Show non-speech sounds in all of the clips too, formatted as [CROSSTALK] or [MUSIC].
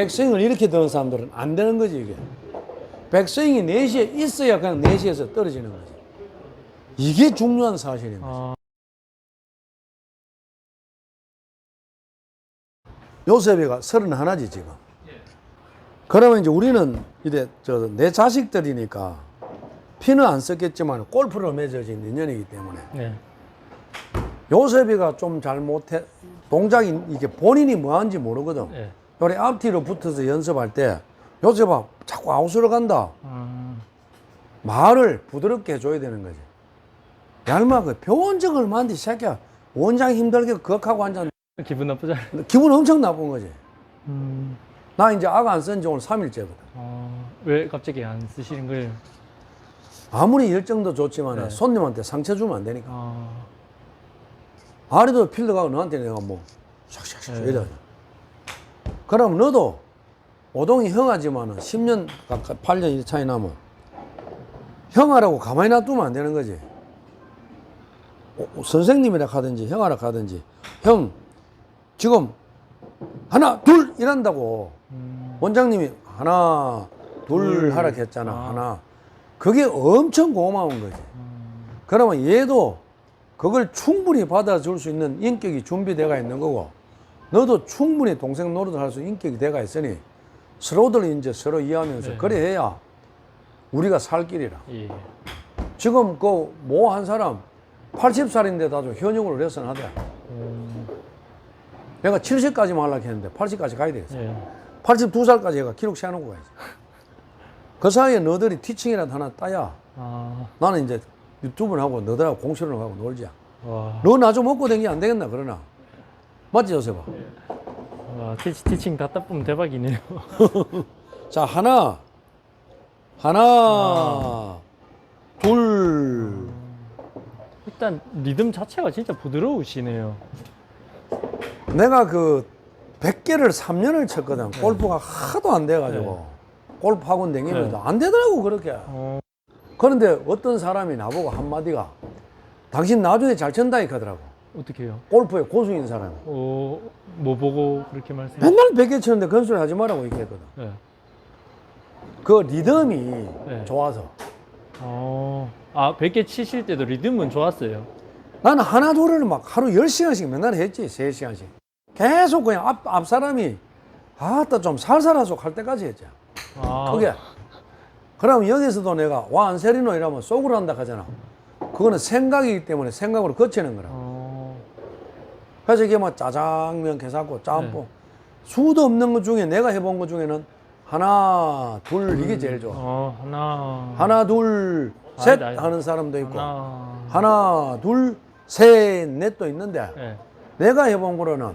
백스윙을 이렇게 드는 사람들은 안 되는 거지 이게. 백스윙이 4시에 있어야 그냥 4시에서 떨어지는 거지. 이게 중요한 사실입니다. 아, 요셉이가 서른 하나지 지금. 그러면 이제 우리는 이제 저 내 자식들이니까 피는 안 썼겠지만 골프로 맺어진 인연이기 때문에 네. 요셉이가 좀 잘못해 동작이 이게 본인이 뭐 하는지 모르거든. 네. 요리 앞뒤로 붙어서 연습할 때 요셉아 자꾸 아웃으로 간다. 아, 말을 부드럽게 해줘야 되는 거지. 얄마 그 병원 적을 만디 새끼야 원장 힘들게 그악하고 앉아 기분 나쁘잖아요. 기분 엄청 나쁜 거지. 음, 나 이제 악 안 쓴 지 오늘 3일째거든. 아, 왜 갑자기 안 쓰시는 거예요? 아무리 열정도 좋지만 네. 손님한테 상처 주면 안 되니까. 아, 아래도 필드 가고 너한테 내가 뭐 샥샥샥 네. 이래. 그럼 너도 오동이 형아지만은 10년 가까이 8년 이 차이 나면 형아라고 가만히 놔두면 안 되는 거지. 어, 선생님이라 하든지 형아라 하든지 형 지금 하나 둘 이란다고 음, 원장님이 하나 둘 둘. 하라 했잖아 아. 하나 그게 엄청 고마운 거지 음, 그러면 얘도 그걸 충분히 받아줄 수 있는 인격이 준비되어 있는 거고 너도 충분히 동생 노릇을 할수 있는 인격이 되어 있으니 서로들 이제 서로 이해하면서 네. 그래 해야 우리가 살 길이라. 예. 지금 그 모 한 사람 80살인데 다도 현역으로 레슨 하대. 음, 내가 70까지만 하려고 했는데 80까지 가야 되겠어. 예. 82살까지 얘가 기록 세워놓고 가야지. 그 사이에 너들이 티칭이라도 하나 따야 아, 나는 이제 유튜브를 하고 너들하고 공실을 하고 놀자. 와, 너나 좀 먹고 댕기 안 되겠나 그러나 맞지 요셉아? 와, 티치, 티칭 다 따보면 대박이네요. [LAUGHS] 자 하나. 하나. 둘. 일단 리듬 자체가 진짜 부드러우시네요. 내가 그 100개를 3년을 쳤거든. 골프가 하도 안 돼가지고. 골프 학원 댕기면서 네. 안 되더라고 그렇게. 어, 그런데 어떤 사람이 나보고 한마디가 당신 나중에 잘 친다 이카더라고 어떻게 해요? 골프에 고수인 사람이 어, 뭐 보고 그렇게 말씀? 맨날 100개 쳤는데 그런 소리 하지 말라고 이렇게 했거든 네. 그 리듬이 네. 좋아서 어, 아, 100개 치실 때도 리듬은 좋았어요. 나는 하나 둘을 막 하루 10시간씩 맨날 했지 3시간씩 계속 그냥 앞, 앞 사람이 아따 좀 살살하소 할 때까지 했지 아, 그게 그럼 여기서도 내가 와 안세리노 이러면 쏘구를 한다 하잖아 그거는 생각이기 때문에 생각으로 거치는 거라 어, 그래서 이게 뭐 짜장면 개사고 짬뽕 네. 수도 없는 것 중에 내가 해본 것 중에는 하나 둘 이게 제일 좋아 어, 하나, 하나 둘셋 아니다, 아니다. 하는 사람도 있고 하나, 하나 둘 셋 넷도 있는데 네. 내가 해본 거로는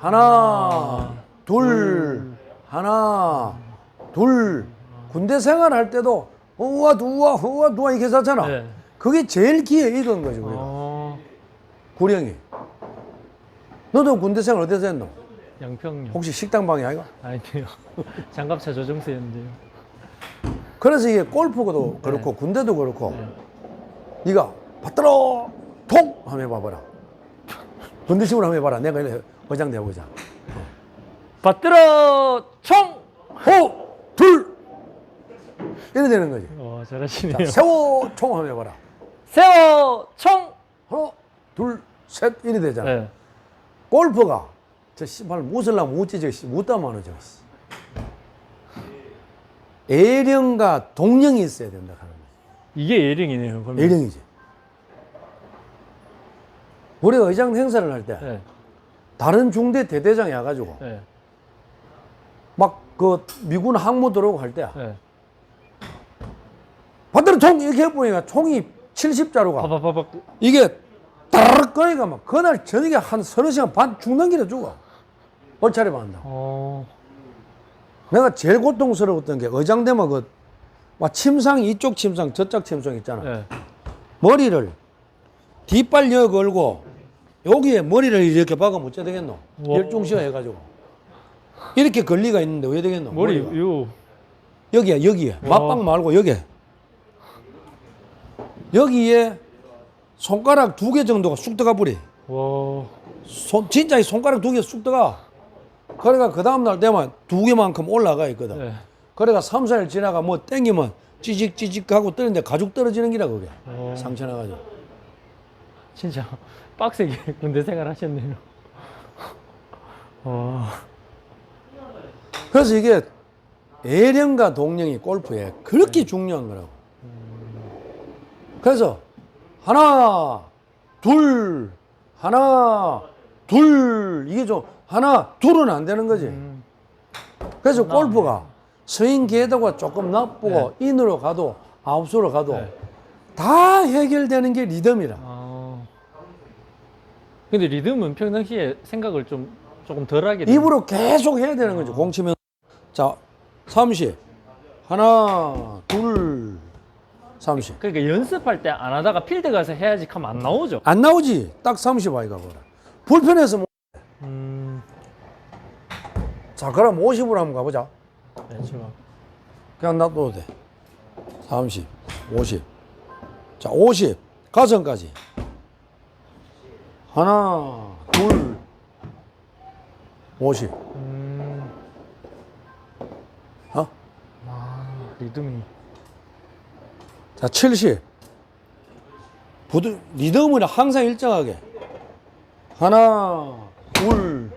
하나, 둘, 하나, 둘. 군대 생활할 때도 우와 두와 우와 두와 이렇게 샀잖아. 네. 그게 제일 기에 익은 거지 우리가. 어, 구령이. 너도 군대 생활 어디서 했노? 양평요. 혹시 식당 방이 아이가? 아니요. [LAUGHS] 장갑차 조정세였는데요. 그래서 이게 골프도 그렇고 군대도 그렇고 네. 네가 받들어 통 한번 해봐봐라. 군대식으로 한번 해봐라. 내가 이래 의장대 해보자. 받들어 총! 호, 둘. 이래 되는 거지. 와, 자, 잘하시네요. 세워 총 한번 해봐라. 세워 총! 하나, 둘, 셋 이래 되잖아. 네. 골프가 저 씨발 무슬람 무찌 저 씨, 저 씨. 애령과 동령이 있어야 된다 하는 거야. 이게 예령이네요. 그러면. 애령이지. 우리가 의장 행사를 할 때 네. 다른 중대 대대장이 와가지고 네. 막 그 미군 항모 들어오고 할 때 네. 반대로 총 이렇게 해보니까 총이 70자루가 바바바박. 이게 따르륵 거리가 막 그날 저녁에 한 서너 시간 반 죽는 길에 죽어. 얼차례 받는다. 어, 내가 제일 고통스러웠던 게 의장되면 그, 막 침상, 이쪽 침상, 저쪽 침상 있잖아. 네. 머리를 뒷발 여 걸고 여기에 머리를 이렇게 못 쪄야 되겠노? 우와. 열중시어 해가지고. 이렇게 걸리가 있는데 왜 되겠노? 머리, 머리가. 요. 여기야, 여기에. 와. 맞박 말고 여기에. 여기에 손가락 두 개 정도가 쑥 들어가 버리. 와. 손, 진짜 이 손가락 두 개 쑥 들어가. 그러니까 그 다음날 되면 두 개만큼 올라가 있거든. 네. 그러니까 3, 4일 지나가 뭐 땡기면 찌직찌직 하고 떨는데 가죽 떨어지는 기라 그게. 어, 상처 나가지고. 진짜 [LAUGHS] 빡세게 군대 생활 하셨네요. 어, 그래서 이게 애령과 동령이 골프에 그렇게 중요한 거라고. 그래서 하나, 둘, 하나, 둘 이게 좀 하나, 둘은 안 되는 거지. 음, 그래서 골프가 스윙 궤도가 조금 나쁘고 인으로 가도 아웃으로 가도 네. 다 해결되는 게 리듬이라. 어. 근데 리듬은 평상시에 생각을 좀 조금 덜하게. 입으로 계속 해야 되는 거죠. 공 치면. 자, 30. 하나, 둘, 30. 그러니까 연습할 때 안 하다가 필드 가서 해야지 하면 안 나오죠. 안 나오지. 딱 30 아이가 그래. 불편해서 못. 음, 자, 그럼 50으로 한번 가보자. 네, 제가 그냥 놔둬도 돼. 30, 50. 자, 50. 가성까지. 하나, 둘, 50. 음, 어? 아, 리듬이 자, 70. 부드, 리듬을 항상 일정하게. 하나, 둘.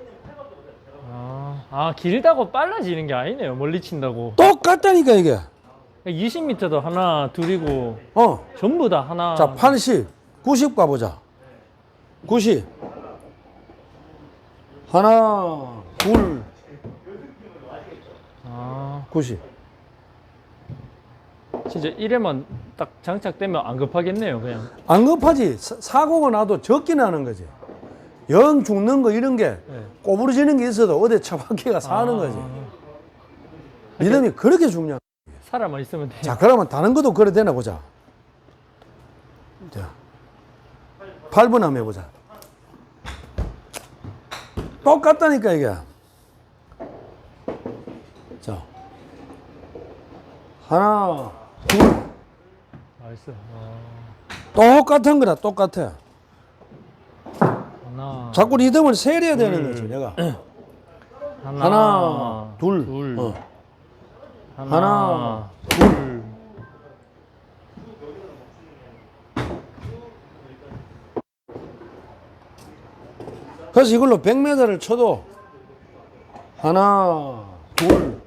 아, 아 길다고 빨라지는 게 아니네요. 멀리 친다고. 똑같다니까, 이게. 20m도 하나 둘이고 어. 전부 다 하나. 자, 80, 90 가보자. 90. 하나, 둘, 아, 90. 진짜 이래만 딱 장착되면 안 급하겠네요. 그냥. 안 급하지. 사- 사고가 나도 적게 나는 거지. 영 죽는 거 이런 게 네. 꼬부러지는 게 있어도 어디 처박히가 사는 아, 거지. 리듬이 그렇게 중요한 살아만 있으면 돼요. 자, 그러면 다른 것도 그래 되나 보자. 자, 8분 한번 해보자. 똑같다니까, 이게. 자, 하나, 둘. 나이스. 아, 똑같은 거다, 똑같아. 하나, 자꾸 리듬을 세려야 되는 거지, 내가. [CLEARS THROAT] 하나, 하나, 둘. 둘, 어. 하나, 하나, 둘. 그래서 이걸로 100m를 쳐도 하나, 둘.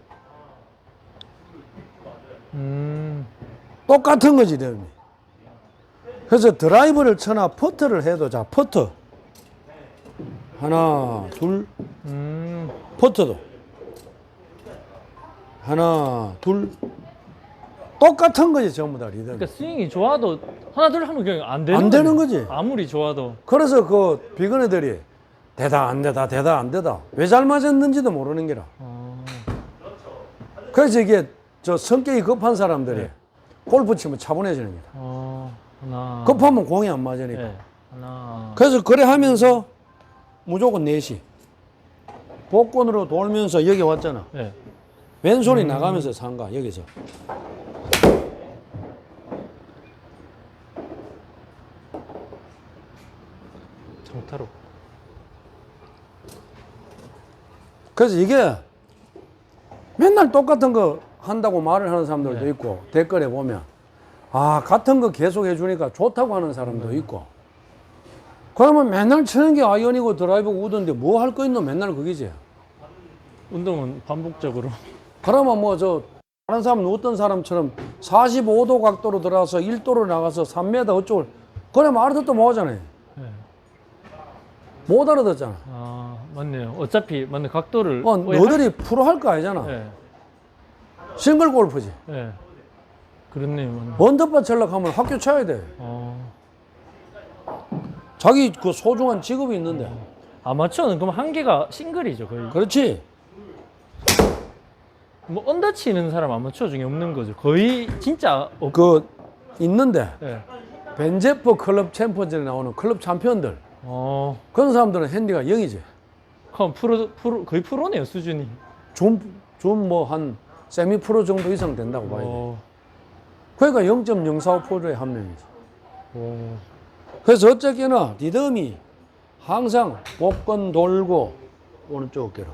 음, 똑같은 거지, 리듬이. 그래서 드라이버를 쳐나 퍼트를 해도 자, 퍼트. 하나, 둘, 음, 퍼트도. 하나, 둘. 똑같은 거지, 전부 다 리듬. 그러니까 스윙이 좋아도 하나 둘 하면 그냥 안 되는 안 되는. 거지. 아무리 좋아도. 그래서 그 비건애들이 되다, 안 되다, 되다, 안 되다. 왜 잘 맞았는지도 모르는 게라. 어, 그래서 이게 저 성격이 급한 사람들이 네. 골프 치면 차분해지는 거다. 어, 하나. 급하면 공이 안 맞으니까. 네, 하나. 그래서 그래 하면서 무조건 4시. 복권으로 돌면서 여기 왔잖아. 네. 왼손이 나가면서 상가, 여기서. 정타로. 그래서 이게 맨날 똑같은 거 한다고 말을 하는 사람들도 네. 있고, 댓글에 보면, 아, 같은 거 계속 해주니까 좋다고 하는 사람도 있고. 그러면 맨날 치는 게 아이언이고 드라이브고 우던데 뭐 할 거 있노? 맨날 그기지. 운동은 반복적으로. 그러면 뭐 저 다른 사람 어떤 사람처럼 45도 각도로 들어가서 1도로 나가서 3m 어쩌고 그래 말도 못 하잖아요. 네. 못 알아듣잖아. 아, 맞네요. 어차피 맞네 각도를. 어, 너들이 프로 할 거 아니잖아. 할- 네. 싱글 골프지. 네. 그렇네요. 맞네. 원더바 찰락 하면 학교 쳐야 돼. 어. 자기 그 소중한 직업이 있는데. 아마추어는 그럼 한 개가 싱글이죠 거의. 그렇지. 뭐 언더 치는 사람 아마추어 중에 없는 거죠. 거의 진짜 없. 그 있는데 네. 벤제퍼 클럽 챔피언즈에 나오는 클럽 챔피언들 어. 그런 사람들은 핸디가 0이지. 그럼 프로 프로 거의 프로네요 수준이. 좀 좀 뭐 한 세미 프로 정도 이상 된다고 봐야 돼. 어. 그러니까 0.045%의 한 명이지. 오. 그래서 어쨌거나 리듬이 항상 복권 돌고 오른쪽 어깨로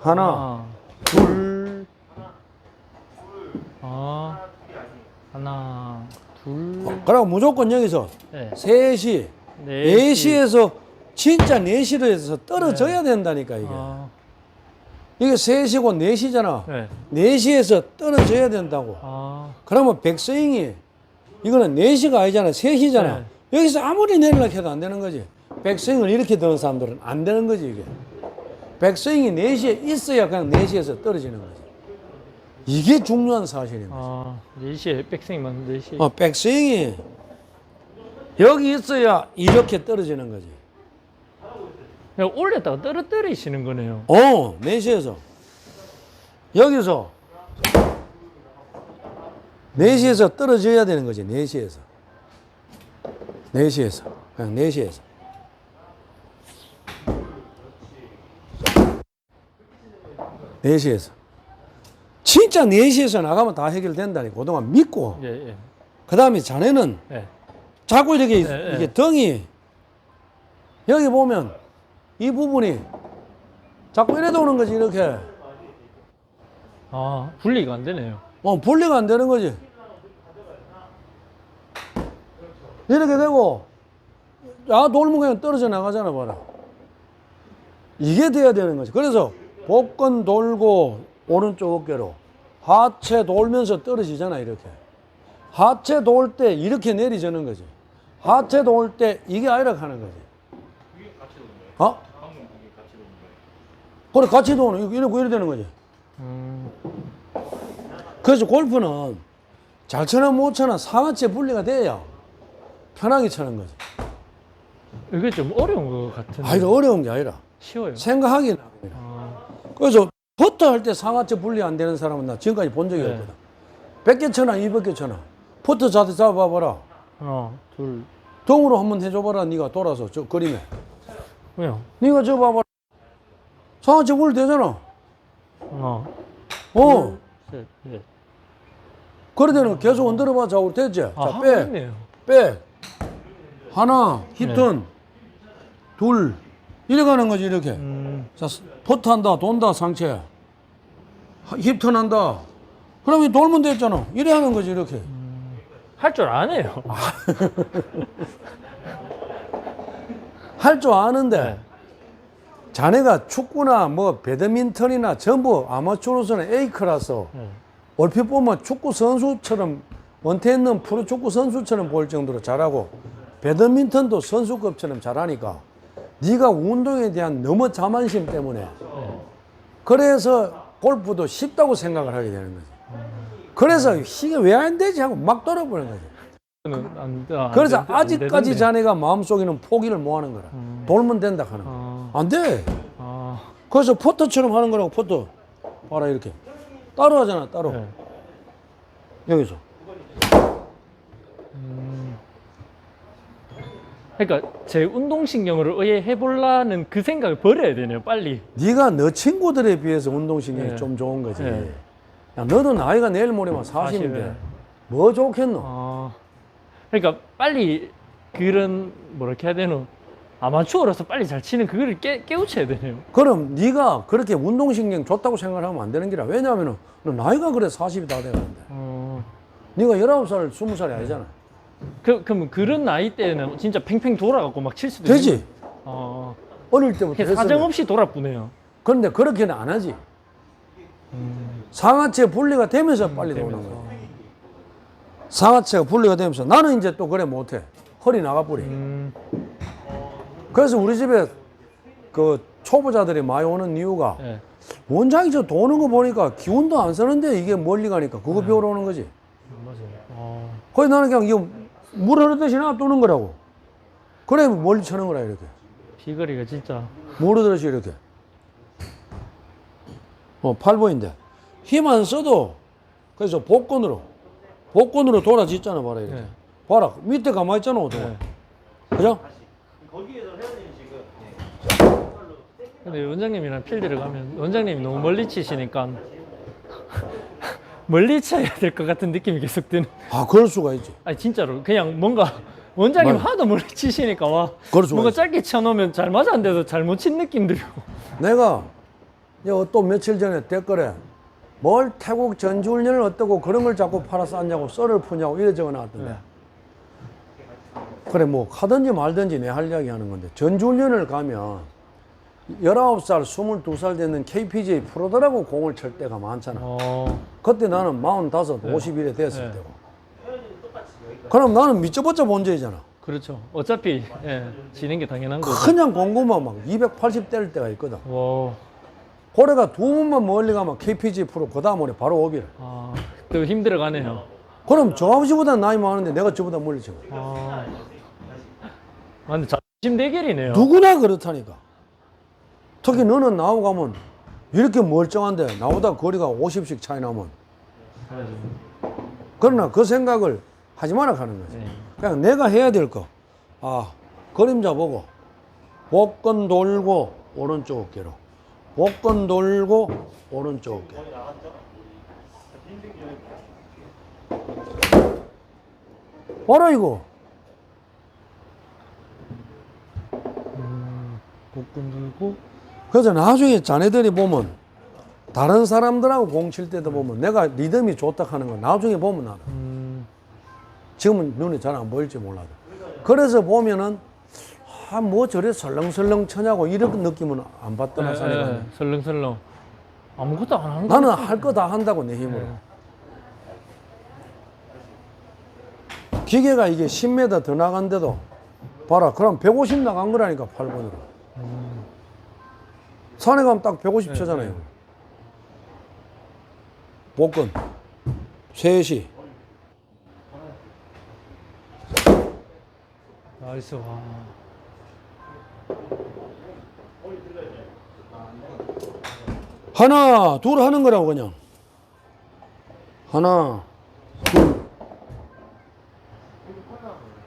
하나, 둘. 아. 하나, 둘. 그리고 무조건 여기서 네. 3시, 네. 4시에서 진짜 4시로 해서 떨어져야 된다니까 이게. 아. 이게 3시고 4시잖아. 네. 4시에서 떨어져야 된다고. 아. 그러면 백스윙이 이거는 4시가 아니잖아. 3시잖아. 네. 여기서 아무리 내리려고 해도 안 되는 거지. 백스윙을 이렇게 드는 사람들은 안 되는 거지 이게. 백스윙이 4시에 있어야 그냥 4시에서 떨어지는 거지. 이게 중요한 사실입니다. 아. 4시에 백스윙만 4시. 어, 백스윙이 여기 있어야 이렇게 떨어지는 거지. 그냥 올렸다가 떨어뜨리시는 거네요. 어, 4시에서. 여기서 4시에서 떨어져야 되는 거지, 4시에서. 4시에서. 그냥 4시에서. 네시에서 진짜 4시에서 나가면 다 해결된다니까. 그동안 믿고. 예, 예. 그 다음에 자네는 예. 자꾸 이렇게 네, 이게 네. 덩이 여기 보면 이 부분이 자꾸 이래 도는 거지 이렇게. 아, 분리가 안 되네요. 어 분리가 안 되는 거지. 이렇게 되고 야 돌면 그냥 떨어져 나가잖아 봐라. 이게 돼야 되는 거지. 그래서 복근 돌고 오른쪽 어깨로 하체 돌면서 떨어지잖아 이렇게. 하체 돌 때 이렇게 내리자는 거지. 하체 돌 때 이게 아니라 하는 거지 어? 그래 같이 도는 이렇게 이래 되는 거지 음. 그래서 골프는 잘 쳐나 못 쳐나 상하체 분리가 돼야 편하게 치는 거지. 이게 좀 어려운 것 같은데. 아, 이거 어려운 게 아니라 쉬워요. 생각하기 나름이라. 아, 그래서 퍼터 할 때 상하체 분리 안 되는 사람은 나 지금까지 본 적이 네. 없거든. 100개 쳐나 200개 쳐나. 퍼터 자세 잡아봐라. 하나, 둘. 등으로 한번 해줘봐라. 네가 돌아서 저 그림에. 왜요? 네가 저 봐봐라. 상하체 분리 되잖아. 하나, 어. 셋, 넷. 그래 되는 거 계속 흔들어봐. 자, 우리 됐지? 아, 자, 하고 빼. 있네요. 백 하나 히튼 둘 이래 가는 거지 이렇게 음, 자 포트 한다 돈다 상체 하- 힙턴 한다 그러면 돌면 됐잖아 이래 하는 거지 이렇게 할 줄 아네요. [LAUGHS] 할 줄 아는데 네. 자네가 축구나 뭐 배드민턴이나 전부 아마추어로서는 A 클래스 네. 얼핏 보면 축구 선수처럼 원태 있는 프로 축구 선수처럼 보일 정도로 잘하고 배드민턴도 선수급처럼 잘하니까 네가 운동에 대한 너무 자만심 때문에 그래서 골프도 쉽다고 생각을 하게 되는 거지. 그래서 이게 왜 안 되지 하고 막 돌아보는 거지. 저는 안, 아, 안 그래서 되- 안 아직까지 되던데. 자네가 마음속에는 포기를 못 하는 거라. 돌면 된다 하는. 아, 안 돼. 아, 그래서 포터처럼 하는 거라고 포터. 봐라 이렇게. 따로 하잖아 따로. 네. 여기서. 그러니까 제 운동신경을 의해해 보려는 그 생각을 버려야 되네요. 빨리. 네가 너 친구들에 비해서 운동신경이 네. 좀 좋은 거지. 네. 야, 너도 나이가 내일 모레면 40인데 사실은. 뭐 좋겠노? 아, 그러니까 빨리 그런 뭐랄게 해야 되노 아마추어라서 빨리 잘 치는 그거를 깨, 깨우쳐야 되네요. 그럼 네가 그렇게 운동신경 좋다고 생각하면 안 되는 기라. 왜냐하면 너 나이가 그래 40이 다 돼가는데. 어, 네가 19살, 20살이 아니잖아. 그, 그럼 그런 나이 때는 진짜 팽팽 돌아갖고 막 칠 수도 있는 되지? 어, 어릴 때부터 그냥 사정 했으면. 없이 돌아쁘네요. 그런데 그렇게는 안 하지. 상하체 분리가 되면서 빨리 도는 되면서. 거야. 상하체가 분리가 되면서 나는 이제 또 그래 못해. 허리 나가버리. 음, 그래서 우리 집에 그 초보자들이 많이 오는 이유가 예. 원장이 저 도는 거 보니까 기운도 안 쓰는데 이게 멀리 가니까 그거 배우러 오는 거지. 맞아요. 어, 거기 나는 그냥 이거 물 흐르듯이 놔두는 거라고. 그래 멀리 쳐는 거라 이렇게. 비거리가 진짜 물 흐르듯이 이렇게. 어, 8보인데. 힘 안 써도 그래서 복근으로 복근으로 돌아짓잖아 봐라 이렇게. 네. 봐라 밑에 가만히 있잖아 오토가. 네. 그죠? 근데 원장님이랑 필드를 가면 원장님이 너무 멀리 치시니까 [LAUGHS] 멀리 쳐야 될 것 같은 느낌이 계속 드는. 아 그럴 수가 있지. 아니 진짜로 그냥 뭔가 원장님 맞아. 하도 멀리 치시니까 와 그럴 수가 뭔가 있어. 짧게 쳐놓으면 잘 맞았는데도 잘못 친 느낌 들고. 내가 이거 또 며칠 전에 댓글에 뭘 태국 전지훈련을 어떠고 그런 걸 자꾸 팔아서 앉냐고 썰을 푸냐고 이래 적어 놨던데. 네. 그래 뭐 하든지 말든지 내 할 이야기 하는 건데 전지훈련을 가면 19살, 22살 되는 KPJ 프로들하고 공을 칠 때가 많잖아. 어, 그때 나는 45, 51에 됐을 네. 때고. 그럼 나는 미쳐봤자 본전이잖아. 그렇죠. 어차피 예, 지는 게 당연한 거죠. 그냥 공구만 막 280 때릴 때가 있거든. 와, 고래가 두 번만 멀리 가면 KPG 프로 그 다음 월에 바로 오기를. 아, 또 힘들어 가네요. 그럼 저 아버지보다 나이 많은데 내가 저보다 멀리 쳐. 아, 아 근데 자존심 대결이네요. 누구나 그렇다니까. 특히 너는 나하고 가면 이렇게 멀쩡한데 나보다 거리가 50씩 차이 나면 그러나 그 생각을 하지 마라 하는 거지. 네. 그냥 내가 해야 될 거. 아, 그림자 보고 복근 돌고 오른쪽 어깨로. 복근 돌고 오른쪽 어깨. 봐라 이거. 복근 들고 그래서 나중에 자네들이 보면 다른 사람들하고 공 칠 때도 보면 내가 리듬이 좋다 하는 거 나중에 보면 알아. 음, 지금은 눈에 잘 안 보일지 몰라도. 그래서 보면은 아, 뭐 저래 설렁설렁 쳐냐고 이런 느낌은 안 받더라 예, 사니까. 예, 설렁설렁 아무것도 안 하는 거. 나는 할 거 다 한다고 내 힘으로. 네. 기계가 이게 10m 더 나간데도 봐라. 그럼 150 나간 거라니까 8번으로. 산에 가면 딱 150 네, 쳐잖아요. 네. 복근. 3시. 나이스 와. 하나, 둘 하는 거라고 그냥. 하나, 둘.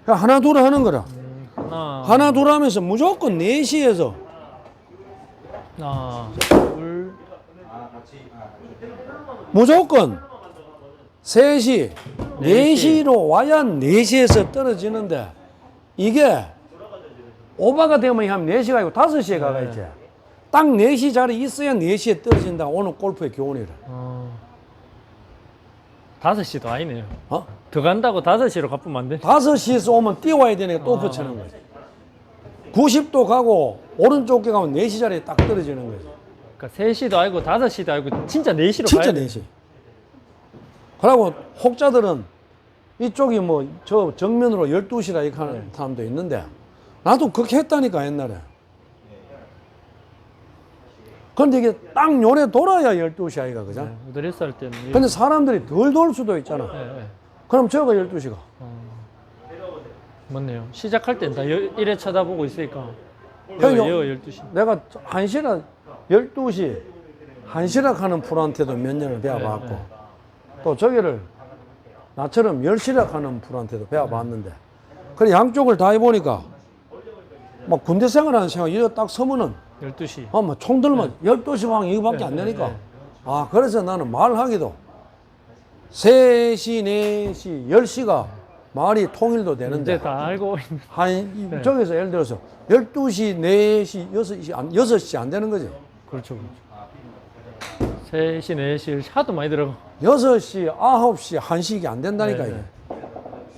하나, 둘 하는 거라. 음, 하나, 하나, 둘 하면서 무조건 4시에서 하나, 둘, 무조건 3시, 네 4시로 와야 4시에서 떨어지는데 이게 오바가 되면 한 4시가 아니고 5시에 가가 있지. 딱 4시 자리 있어야 4시에 떨어진다. 오늘 골프의 교훈이라. 어, 다섯 시도 아니네요. 어? 더 간다고 다섯 시로 갚으면 안 돼. 5시에서 오면 뛰어와야 되니까 또 아. 붙이는 거지. 90도 가고 오른쪽 게 가면 4시 자리에 딱 떨어지는 거지. 그러니까 세 시도 아니고 다섯 시도 아니고 진짜 네 시로 진짜 가야 돼. 4시. 그리고 혹자들은 이쪽이 뭐 저 정면으로 12시라 이렇게 하는 네. 사람도 있는데 나도 그렇게 했다니까 옛날에. 그런데 이게 딱 요래 돌아야 12시 아이가 그죠? 네, 우드레스 할 때는. 이- 근데 사람들이 덜 돌 수도 있잖아. 네, 네. 그럼 저거 12시가. 맞네요. 시작할 땐다 이래 쳐다보고 있으니까. 그러니까 여, 여 12시. 내가 한시락 12시 한시락 하는 프로한테도 몇 년을 배워봤고 네, 또 저기를 나처럼 10시락 하는 프로한테도 배워봤는데 그래 양쪽을 다 해보니까 막 군대 생활하는 생각 이거 딱 서면은 12시. 아마 총 들면 12시 방 이거밖에 안 네, 되니까 네, 네. 아 그래서 나는 말하기도 3시 4시 10시가 말이 통일도 되는데 이제 다 알고 있는. 한 네. 저기서 예를 들어서 12시, 4시, 6시 안, 6시 안 되는 거지. 그렇죠. 그렇죠. 3시, 4시 하도 많이 들어가. 6시, 9시, 1시 이게 안 된다니까 네, 이게.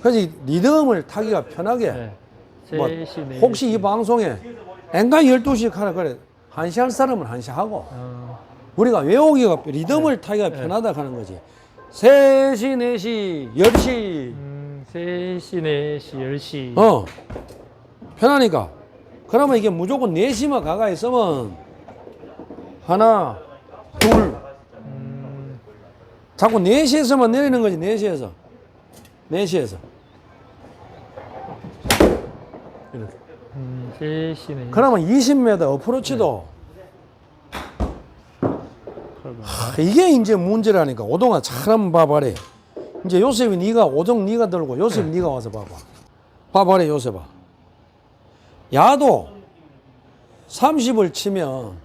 그래서 이 리듬을 타기가 편하게 네. 뭐 3시, 4시. 혹시 이 방송에 엔가 12시 하라 그래. 1시 할 사람은 1시 하고 어, 우리가 외우기가 리듬을 타기가 편하다 하는 거지. 3시, 4시, 10시. 음, 3시, 4시, 10시. 어. 편하니까. 그러면 이게 무조건 4시만 가가 있으면 하나 둘. 음, 자꾸 4시에서만 내리는 거지 4시에서. 4시에서 이렇게 음, 3시, 4시. 그러면 20m 어프로치도. 그러면 하, 이게 이제 문제라니까. 오동아 잘 한번 봐봐래. 이제 요셉이 네가 오동 네가 들고 요셉 네. 가 와서 봐봐. 봐봐래 요셉아. 야도 30을 치면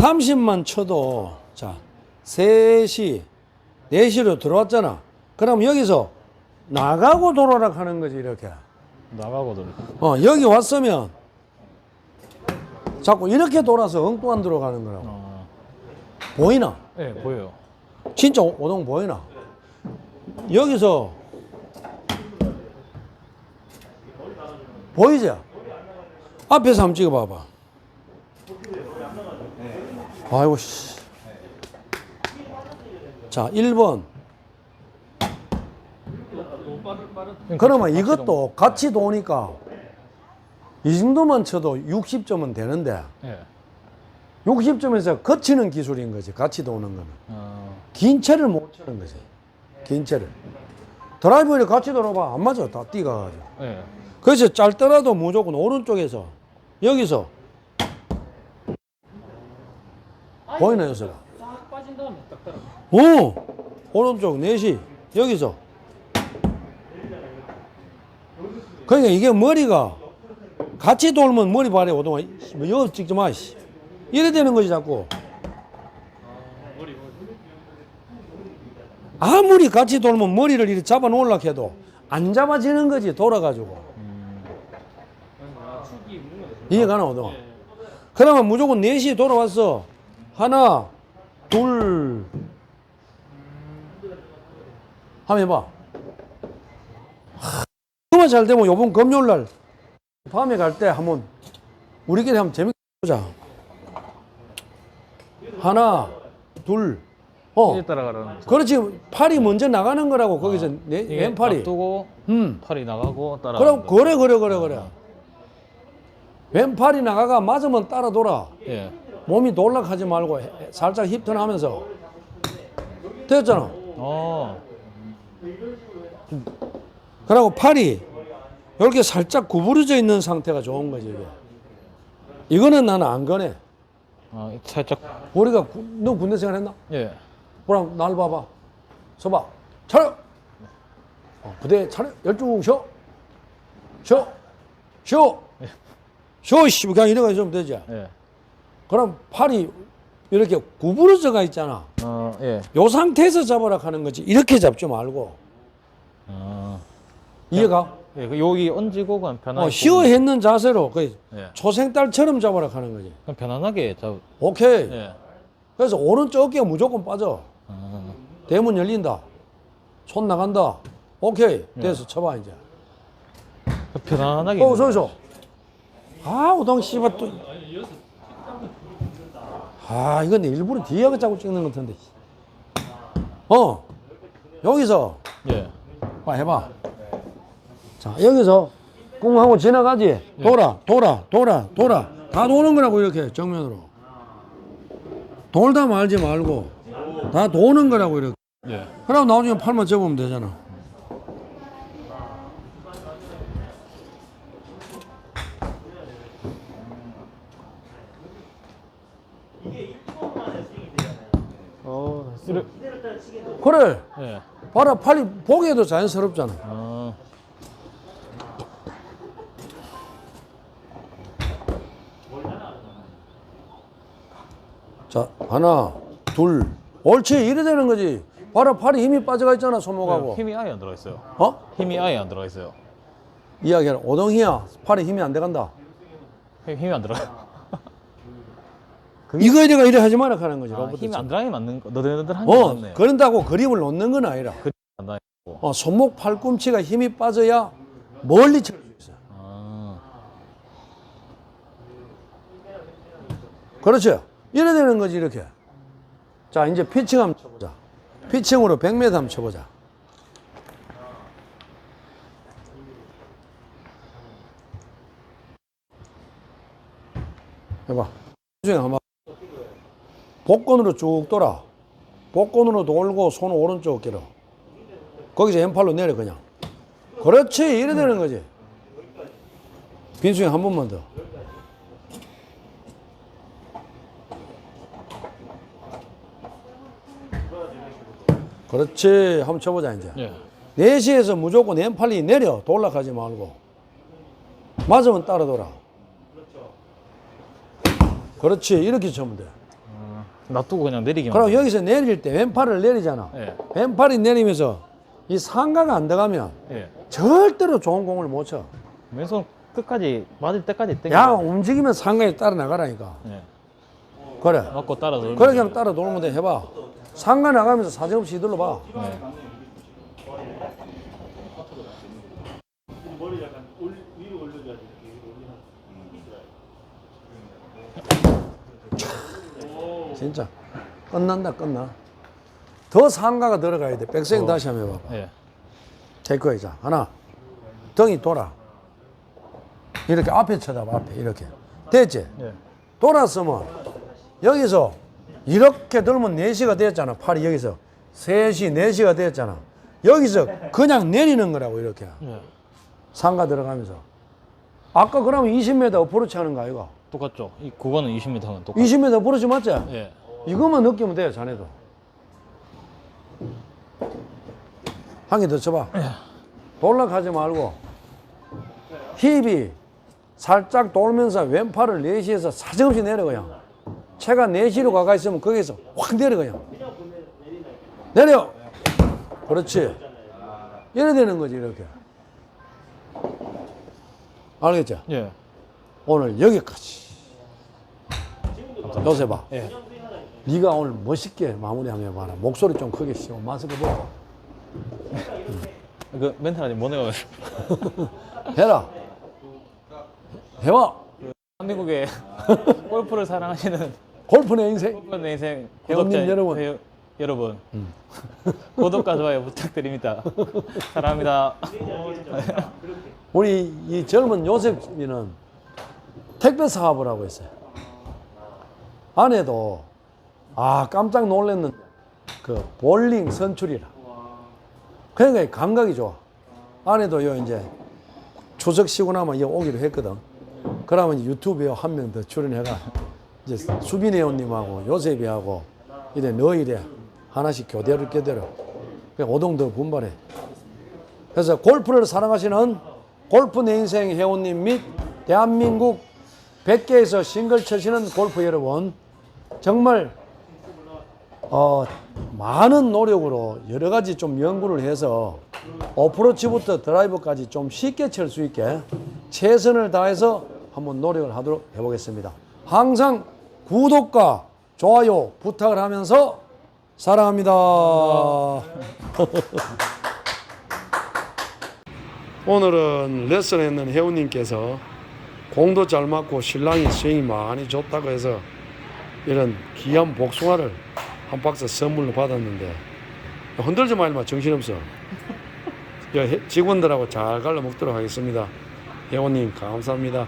30만 쳐도 자 3시 4시로 들어왔잖아 그럼 여기서 나가고 돌아라 하는 거지 이렇게. 나가고 돌. 어 여기 왔으면 자꾸 이렇게 돌아서 엉뚱한 데로 가는 거라고. 어. 보이나? 네 보여요. 진짜 오- 오동 보이나? 여기서 보이죠? 앞에서 한번 찍어봐봐. 아이고 씨. 자, 1번. 그러면 이것도 같이 도니까 이 정도만 쳐도 60점은 되는데 예. 60점에서 거치는 기술인 거지. 같이 도는 거는. 어. 긴 채를 못 치는 거지. 긴 채를. 드라이브를 같이 돌아봐. 안 맞아. 다 뛰가가지고. 예. 그래서 짧더라도 무조건 오른쪽에서 여기서 보이나 요새가? 싹 빠진 다음에 딱 따라. 어 오른쪽 4시 여기서. 그러니까 이게 머리가 같이 돌면 머리 발에 오동안 뭐 여기 찍지 마 씨. 이래 되는 거지 자꾸. 아무리 같이 돌면 머리를 이렇게 잡아 놓으려 해도 안 잡아지는 거지 돌아가지고. 이해가 나 오동 그러면 무조건 4시에 돌아왔어 하나 둘 한번 해봐. 그만 잘 되면 요번 금요일 날 밤에 갈 때 한번 우리끼리 한번 재밌게 보자. 하나, 둘, 어. 이제 따라가라는. 그렇지. 팔이 먼저 나가는 거라고 거기서 내, 이게 왼팔이. 놔두고 음. 팔이 나가고 따라. 그럼 그래 그래 그래 그래. 왼팔이 나가가 맞으면 따라 돌아. 예. 몸이 돌락하지 말고 해- 살짝 힙턴하면서 됐잖아. 어. 그리고 팔이 이렇게 살짝 구부러져 있는 상태가 좋은 거지 이게. 이거는 나는 안 거네. 아 살짝. 우리가 구- 너 군대 생활했나? 예. 그럼 날 봐봐. 서봐. 차려. 어, 부대 차려. 열중 쉬어. 쉬어. 쉬어. 쉬어. 씨 그냥 이래가 있으면 되지. 예. 그럼 팔이 이렇게 구부러져가 있잖아. 어 예. 요 상태에서 잡아라 하는 거지. 이렇게 잡지 말고. 어. 이해가? 예. 그 여기 얹고 그냥 편하게. 어, 쉬어 했는 자세로 그 예. 초생딸처럼 잡아라 하는 거지. 그냥 편안하게 잡. 오케이. 예. 그래서 오른쪽 어깨가 무조건 빠져. 어. 대문 열린다. 손 나간다. 오케이. 됐어. 쳐봐 이제. 편안하게. 어, 서서. 아, 우동 씨발 또. 아, 이건 내 일부러 뒤에 자꾸 찍는 것 같은데. 어. 여기서 예. 봐 해봐. 자, 여기서 꿍 하고 지나가지. 돌아, 돌아, 돌아, 돌아. 다 도는 거라고 이렇게 정면으로. 돌다 말지 말고 다 도는 거라고 이렇게. 예. 그럼 나중에 팔만 접으면 되잖아. 이래. 그래. 예. 봐라, 팔이 보기에도 자연스럽잖아. 어. 자, 하나, 둘. 옳지. 이래 되는 거지. 봐라, 팔이 힘이 빠져가 있잖아, 손목하고. 힘이 아예 안 들어가 있어요. 어? 힘이 아예 안 들어가 있어요. 이야기하는 오동이야. 팔에 힘이 안 들어간다. 힘- 힘이 안 들어가. 이거 이래가 이래 하지 마라 하는 거지. 아, 로봇 힘이 안 들어가게 맞는 거. 너덜너덜한 게 어, 맞네. 그런다고 그립을 놓는 건 아니라. 안 나. 어, 손목 팔꿈치가 힘이 빠져야 멀리 칠수 있어. 아. 그렇죠. 이래 되는 거지, 이렇게. 자, 이제 피칭 한번 쳐보자. 피칭으로 100m 한번 쳐보자. 해봐. 중에 한번. 복근으로 쭉 돌아. 복근으로 돌고 손 오른쪽 어깨로. 거기서 왼팔로 내려, 그냥. 그렇지. 이래 되는 거지. 빈수에 한 번만 더. 그렇지. 한번 쳐보자, 이제. 예. 4시에서 무조건 왼팔이 내려. 돌락하지 말고. 맞으면 따라 돌아. 그렇지. 이렇게 쳐면 돼. 놔두고 그냥 내리기만. 그럼 여기서 내릴 때 왼팔을 내리잖아. 예. 왼팔이 내리면서 이 상가가 안 들어가면 예. 절대로 좋은 공을 못 쳐. 왼손 끝까지 맞을 때까지 땡겨. 야 움직이면 상가에 따라 나가라니까. 예. 그래. 맞고 따라서. 그래 그냥 따라 돌면 돼 해봐. 상가 나가면서 사정없이 휘둘러 봐. 네. 진짜 끝난다 끝나. 더 상가가 들어가야 돼. 백스윙 다시 한번 해봐봐. 예. 테이크웨이 자 하나 등이 돌아. 이렇게 앞에 쳐다봐 앞에 이렇게 됐지? 예. 돌았으면 여기서 이렇게 들면 4시가 됐잖아. 팔이 여기서 3시, 4시가 됐잖아. 여기서 그냥 내리는 거라고 이렇게. 예. 상가 들어가면서. 아까 그러면 20m 어프로치 하는 거 아이가? 똑같죠. 이 그거는 20m는 똑같. 20m 어프로치 맞지? 예. 이것만 느끼면 돼요, 자네도. 한 개 더 쳐봐. 돌락하지 말고 힙이 살짝 돌면서 왼팔을 4시에서 사정없이 내려 그냥. 채가 4시로 가가 있으면 거기서 확 내려 그냥. 내려. 그렇지. 이래 되는 거지 이렇게. 알겠죠? 예. 오늘 여기까지. 요새 봐. 예. 네가 오늘 멋있게 마무리 한번 해봐라. 목소리 좀 크게 씌워. 마스크 벗고. 그 멘탈 아직 못 해요. [LAUGHS] 해라. 해봐. 한민국의 [LAUGHS] 골프를 사랑하시는 골프 내 인생. 골프 내 인생 구독자 여러분. 회- 여러분 [LAUGHS] 구독과 좋아요 부탁드립니다. 사랑합니다. 우리 이 젊은 요셉이는 택배 사업을 하고 있어요. 아내도 아 깜짝 놀랐는 그 볼링 선출이라. 그러니까 감각이 좋아. 아내도 요 이제 추석 쉬고 나면 여 오기로 했거든. 그러면 유튜브에 한 명 더 출연해가 이제 수빈 회원님하고 요셉이하고 이래 너희래 하나씩 교대를 교대로 그냥 오동 더 분발해. 그래서 골프를 사랑하시는 골프 내 인생 회원님 및 대한민국 100개에서 싱글 쳐시는 골프 여러분 정말 어, 많은 노력으로 여러 가지 좀 연구를 해서 어프로치부터 드라이버까지 좀 쉽게 칠 수 있게 최선을 다해서 한번 노력을 하도록 해보겠습니다. 항상 구독과 좋아요 부탁을 하면서 사랑합니다. 오늘은 레슨 했는 회원님께서 공도 잘 맞고 신랑이 스윙이 많이 좋다고 해서 이런 귀한 복숭아를 한 박스 선물로 받았는데 흔들지 말마 정신없어. [LAUGHS] 직원들하고 잘 갈라 먹도록 하겠습니다. 회원님 감사합니다